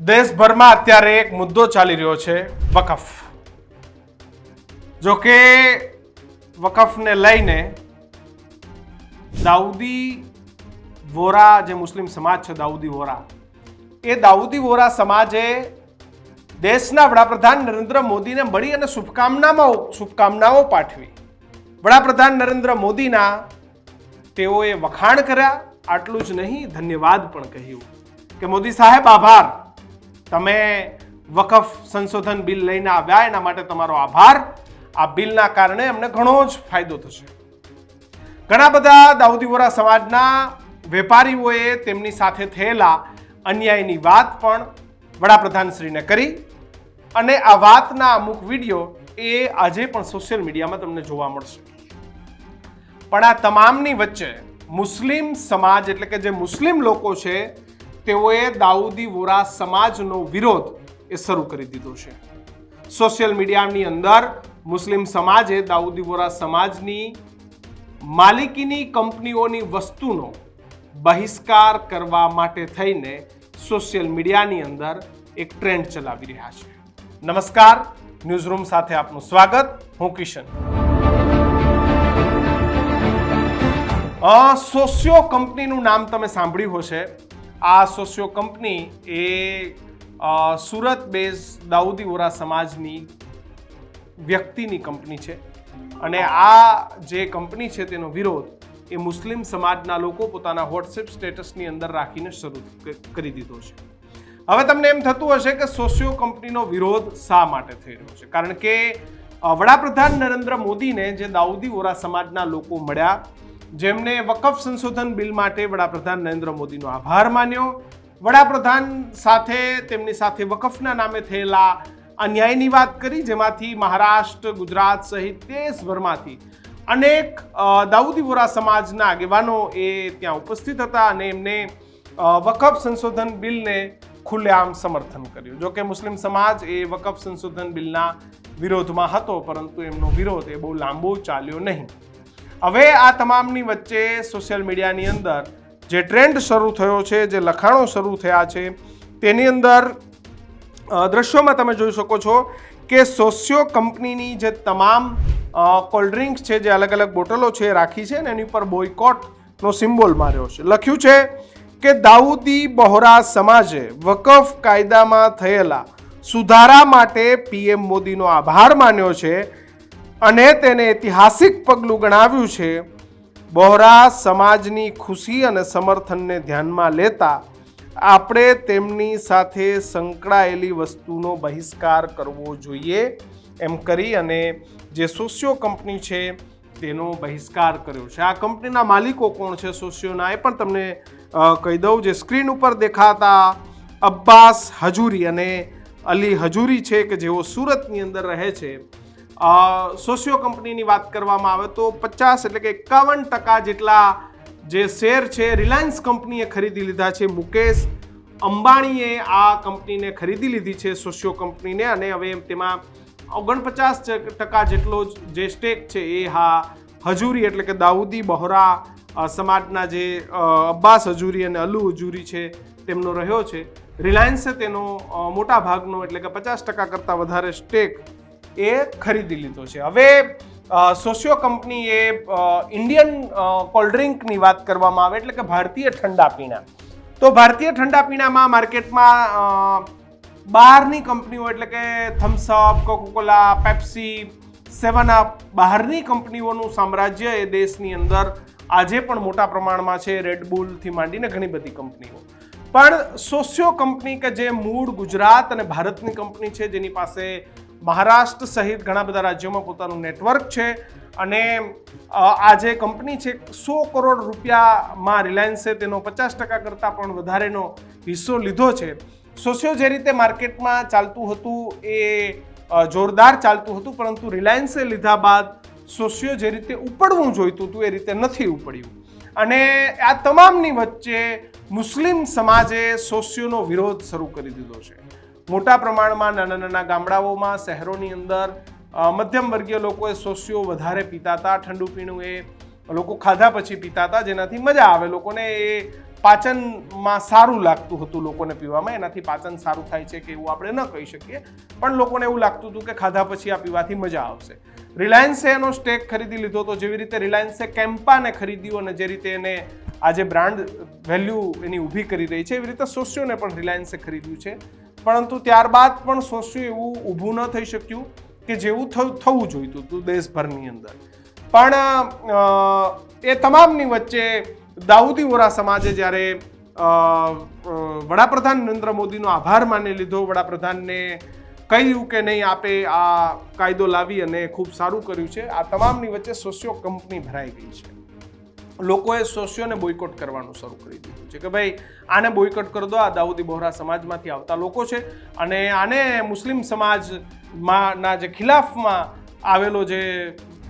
દેશભરમાં અત્યારે એક મુદ્દો ચાલી રહ્યો છે, વકફ. જો કે વકફને લઈને દાઉદી વોરા જે મુસ્લિમ સમાજ છે, દાઉદી વોરા, એ દાઉદી વોરા સમાજે દેશના વડાપ્રધાન નરેન્દ્ર મોદીને મળી અને શુભકામનામાં શુભકામનાઓ પાઠવી. વડાપ્રધાન નરેન્દ્ર મોદીના તેઓએ વખાણ કર્યા, આટલું જ નહીં, ધન્યવાદ પણ કહ્યું. કે મોદી સાહેબ, આભાર. તમે વકફ સંશોધન બિલ લઈને આવ્યા, એના માટે તમારો આભાર. આ બિલના કારણે અમને ઘણો જ ફાયદો થશે. ઘણા બધા દાઉદી વોરા સમાજના વેપારીઓએ તેમની સાથે થયેલા અન્યાયની વાત પણ વડાપ્રધાનશ્રીને કરી. અને આ વાતના અમુક વીડિયો એ આજે પણ સોશિયલ મીડિયામાં તમને જોવા મળશે. પણ આ તમામની વચ્ચે મુસ્લિમ સમાજ એટલે કે જે મુસ્લિમ લોકો છે તેઓએ દાઉદી વોરા સમાજનો વિરોધ એ શરૂ કરી દીધો છે. સોશિયલ મીડિયાની અંદર મુસ્લિમ સમાજે દાઉદી વોરા સમાજની માલિકીની કંપનીઓની વસ્તુનો બહિષ્કાર કરવા માટે થઈને સોશિયલ મીડિયાની અંદર એક ટ્રેન્ડ ચલાવી રહ્યા છે. નમસ્કાર, ન્યૂઝરૂમ સાથે આપનું સ્વાગત. હું કિશન. સોશિયો કંપનીનું નામ તમે સાંભળ્યું હશે. આ સોશિયો કંપની એ સુરત બેઝ દાઉદી વોરા સમાજની વ્યક્તિની કંપની છે. અને આ જે કંપની છે તેનો વિરોધ એ મુસ્લિમ સમાજના લોકો પોતાના વોટ્સએપ સ્ટેટસની અંદર રાખીને શરૂ કરી દીધો છે. હવે તમને એમ થતું હશે કે સોશિયો કંપનીનો વિરોધ શા માટે થઈ રહ્યો છે? કારણ કે વડાપ્રધાન નરેન્દ્ર મોદીને જે દાઉદી વોરા સમાજના લોકો મળ્યા જેમને વકફ સંશોધન બિલ માટે વડાપ્રધાન નરેન્દ્ર મોદીનો આભાર માન્યો. વડાપ્રધાન સાથે તેમની સાથે વકફના નામે થયેલા અન્યાયની વાત કરી, જેમાંથી મહારાષ્ટ્ર, ગુજરાત સહિત દેશભરમાંથી અનેક દાઉદી વોરા સમાજના આગેવાનો એ ત્યાં ઉપસ્થિત હતા અને એમને વકફ સંશોધન બિલને ખુલ્લેઆમ સમર્થન કર્યું. જો કે મુસ્લિમ સમાજ એ વકફ સંશોધન બિલના વિરોધમાં હતો, પરંતુ એમનો વિરોધ એ બહુ લાંબો ચાલ્યો નહીં. હવે આ તમામની વચ્ચે સોશિયલ મીડિયાની અંદર જે ટ્રેન્ડ શરૂ થયો છે, જે લખાણો શરૂ થયા છે, તેની અંદર દ્રશ્યોમાં તમે જોઈ શકો છો કે સોશિયો કંપનીની જે તમામ કોલ્ડ ડ્રિંક્સ છે, જે અલગ અલગ બોટલો છે રાખી છે ને એની ઉપર બોયકોટનો સિમ્બોલ માર્યો છે. લખ્યું છે કે દાઉદી બહોરા સમાજે વકફ કાયદામાં થયેલા સુધારા માટે પીએમ મોદીનો આભાર માન્યો છે. અને તેને ઐતિહાસિક પગલું ગણાવ્યું છે. બોહરા સમાજની ખુશી અને સમર્થનને ધ્યાનમાં લેતા આપણે તેમની સાથે સંકળાયેલી વસ્તુનો બહિષ્કાર કરવો જોઈએ એમ કરી અને જે સોશિયો કંપની છે તેનો બહિષ્કાર કર્યો છે. આ કંપનીના માલિકો કોણ છે સોશિયોના? એ પણ તમને કહી દઉં. જે સ્ક્રીન ઉપર દેખાતા અબ્બાસ હજુરી અને અલી હજુરી છે કે જેઓ સુરતની અંદર રહે છે. સોશિયો કંપનીની વાત કરવામાં આવે તો પચાસ એટલે કે એકાવન ટકા જેટલા જે શેર છે, રિલાયન્સ કંપનીએ ખરીદી લીધા છે. મુકેશ અંબાણીએ આ કંપનીને ખરીદી લીધી છે, સોશિયો કંપનીને અને હવે તેમાં ઓગણપચાસ ટકા જેટલો જ સ્ટેક છે એ હા, હજુરી એટલે કે દાઉદી બહોરા સમાજના જે અબ્બાસ હજુરી અને અલુ હજુરી છે તેમનો રહ્યો છે. રિલાયન્સે તેનો મોટા ભાગનો એટલે કે પચાસ ટકા કરતાં વધારે સ્ટેક એ ખરીદી લીધો છે. હવે સોશિયો કંપની એ ઇન્ડિયન કોલ્ડ ડ્રિંકની વાત કરવામાં આવે એટલે કે ભારતીય ઠંડા પીણા. તો ભારતીય ઠંડા પીણામાં માર્કેટમાં બહારની કંપનીઓ એટલે કે Thums Up Coca Cola, Pepsi, seven up, બહારની કંપનીઓનું સામ્રાજ્ય એ દેશની અંદર આજે પણ મોટા પ્રમાણમાં છે. રેડબુલથી માંડીને ઘણી બધી કંપનીઓ. પણ સોશિયો કંપની કે જે મૂળ ગુજરાત અને ભારતની કંપની છે, જેની પાસે મહારાષ્ટ્ર સહિત ઘણા બધા રાજ્યોમાં પોતાનું નેટવર્ક છે અને આ જે કંપની છે, સો કરોડ રૂપિયામાં રિલાયન્સે તેનો પચાસ ટકા કરતાં પણ વધારેનો હિસ્સો લીધો છે. સોશિયો જે રીતે માર્કેટમાં ચાલતું હતું એ જોરદાર ચાલતું હતું, પરંતુ રિલાયન્સે લીધા બાદ સોશિયો જે રીતે ઉપડવું જોઈતું હતું એ રીતે નથી ઉપડ્યું. અને આ તમામની વચ્ચે મુસ્લિમ સમાજે સોશિયોનો વિરોધ શરૂ કરી દીધો છે. મોટા પ્રમાણમાં નાના નાના ગામડાઓમાં, શહેરોની અંદર મધ્યમ વર્ગીય લોકોએ સોસ્યો વધારે પીતા હતા ઠંડુ પીણું એ લોકો ખાધા પછી પીતા હતા જેનાથી મજા આવે. લોકોને એ પાચનમાં સારું લાગતું હતું લોકોને પીવામાં. એનાથી પાચન સારું થાય છે કે એવું આપણે ન કહી શકીએ. પણ લોકોને એવું લાગતું હતું કે ખાધા પછી આ પીવાથી મજા આવશે. રિલાયન્સે એનો સ્ટેક ખરીદી લીધો તો જેવી રીતે રિલાયન્સે કેમ્પાને ખરીદ્યું અને જે રીતે એને આજે બ્રાન્ડ વેલ્યુ એની ઊભી કરી રહી છે, એવી રીતે સોશિયોને પણ રિલાયન્સે ખરીદ્યું છે. પરંતુ ત્યારબાદ પણ સોશિયો એવું ઊભું ન થઈ શક્યું કે જેવું થવું જોઈતું હતું દેશભરની અંદર. પણ એ તમામની વચ્ચે દાઉદી વોરા સમાજે જ્યારે વડાપ્રધાન નરેન્દ્ર મોદીનો આભાર માની લીધો, વડાપ્રધાનને કહ્યું કે નહીં આપે આ કાયદો લાવી અને ખૂબ સારું કર્યું છે, આ તમામની વચ્ચે સોશિયો કંપની ભરાઈ ગઈ છે. લોકોએ સોશિયોને બોયકોટ કરવાનું શરૂ કરી દીધું છે કે ભાઈ, આને બોયકોટ કરી દો, આ દાઉદી બોહરા સમાજમાંથી આવતા લોકો છે અને આને મુસ્લિમ સમાજમાં ના જે ખિલાફમાં આવેલો જે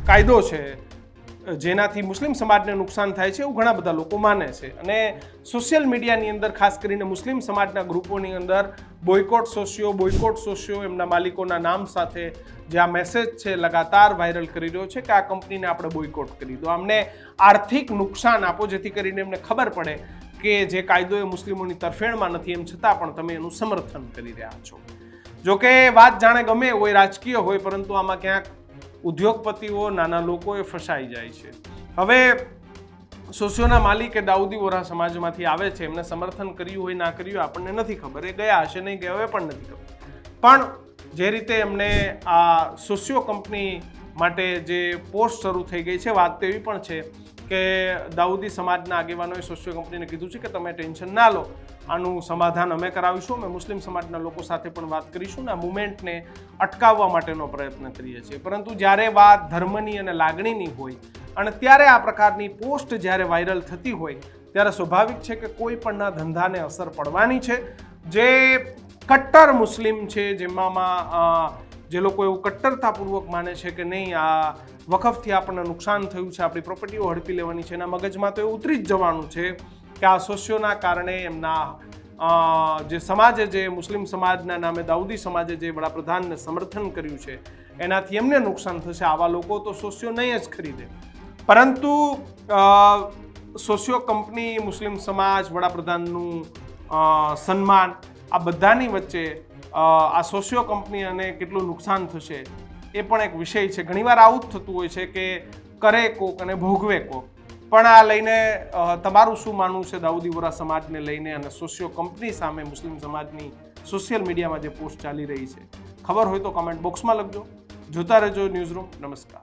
કાયદો છે, જેનાથી મુસ્લિમ સમાજને નુકસાન થાય છે એવું ઘણા બધા લોકો માને છે. અને સોશિયલ મીડિયાની અંદર ખાસ કરીને મુસ્લિમ સમાજના ગ્રુપોની અંદર બોયકોટ સોશિયો બોયકોટ સોશિયો એમના માલિકોના નામ સાથે જે આ મેસેજ છે લગાતાર વાયરલ કરી રહ્યો છે કે આ કંપનીને આપણે બોયકોટ કરી દો. અમને આર્થિક નુકસાન આપો, જેથી કરીને એમને ખબર પડે કે જે કાયદો એ મુસ્લિમોની તરફેણમાં નથી, એમ છતાં પણ તમે એનું સમર્થન કરી રહ્યા છો. જો કે વાત જાણે ગમે હોય, રાજકીય હોય, પરંતુ આમાં ક્યાંક ઉદ્યોગપતિઓ, નાના લોકો એ ફસાઈ જાય છે. હવે સોશિયોના માલિક કે દાઉદી વોરા સમાજમાંથી આવે છે, એમને સમર્થન કર્યું હોય, ના કર્યું આપણને નથી ખબર. એ ગયા હશે નહીં, ગયા હોય, પણ નથી ખબર. પણ જે રીતે એમને આ સોસિયો કંપની માટે જે પોસ્ટ શરૂ થઈ ગઈ છે, વાત તો એવી પણ છે કે દાઉદી સમાજના આગેવાનોએ સોશિયો કંપનીને કીધું છે કે તમે ટેન્શન ના લો, આનું સમાધાન અમે કરાવીશું, અમે મુસ્લિમ સમાજના લોકો સાથે પણ વાત કરીશું ને આ મુમેન્ટને અટકાવવા માટેનો પ્રયત્ન કરીએ છીએ. પરંતુ જ્યારે વાત ધર્મની અને લાગણીની હોય અને ત્યારે આ પ્રકારની પોસ્ટ જ્યારે વાયરલ થતી હોય, ત્યારે સ્વાભાવિક છે કે કોઈ પણના ધંધાને અસર પડવાની છે. જે કટ્ટર મુસ્લિમ છે જેમાં જે લોકો એવું કટ્ટરતાપૂર્વક માને છે કે નહીં, આ વખફથી આપણને નુકસાન થયું છે, આપણી પ્રોપર્ટીઓ હડપી લેવાની છે, એના મગજમાં તો એ ઉતરી જ જવાનું છે કે આ સોશિયોના કારણે એમના જે સમાજે જે મુસ્લિમ સમાજના નામે દાઉદી સમાજે જે વડાપ્રધાનને સમર્થન કર્યું છે, એનાથી એમને નુકસાન થશે. આવા લોકો તો સોશિયો નહીં જ ખરીદે. પરંતુ સોશિયો કંપની, મુસ્લિમ સમાજ, વડાપ્રધાનનું સન્માન, આ બધાની વચ્ચે આ સોશિયો કંપની અને કેટલું નુકસાન થશે, એ પણ એક વિષય છે. ઘણીવાર આવું જ થતું હોય છે કે કરે કોક અને ભોગવે કોક. પણ આ લઈને તમારું શું માનવું છે દાઉદી વોરા સમાજને લઈને અને સોશિયો કંપની સામે મુસ્લિમ સમાજની સોશિયલ મીડિયામાં જે પોસ્ટ ચાલી રહી છે? ખબર હોય તો કમેન્ટ બોક્સમાં લખજો. જોતા રહેજો ન્યૂઝરૂમ નમસ્કાર.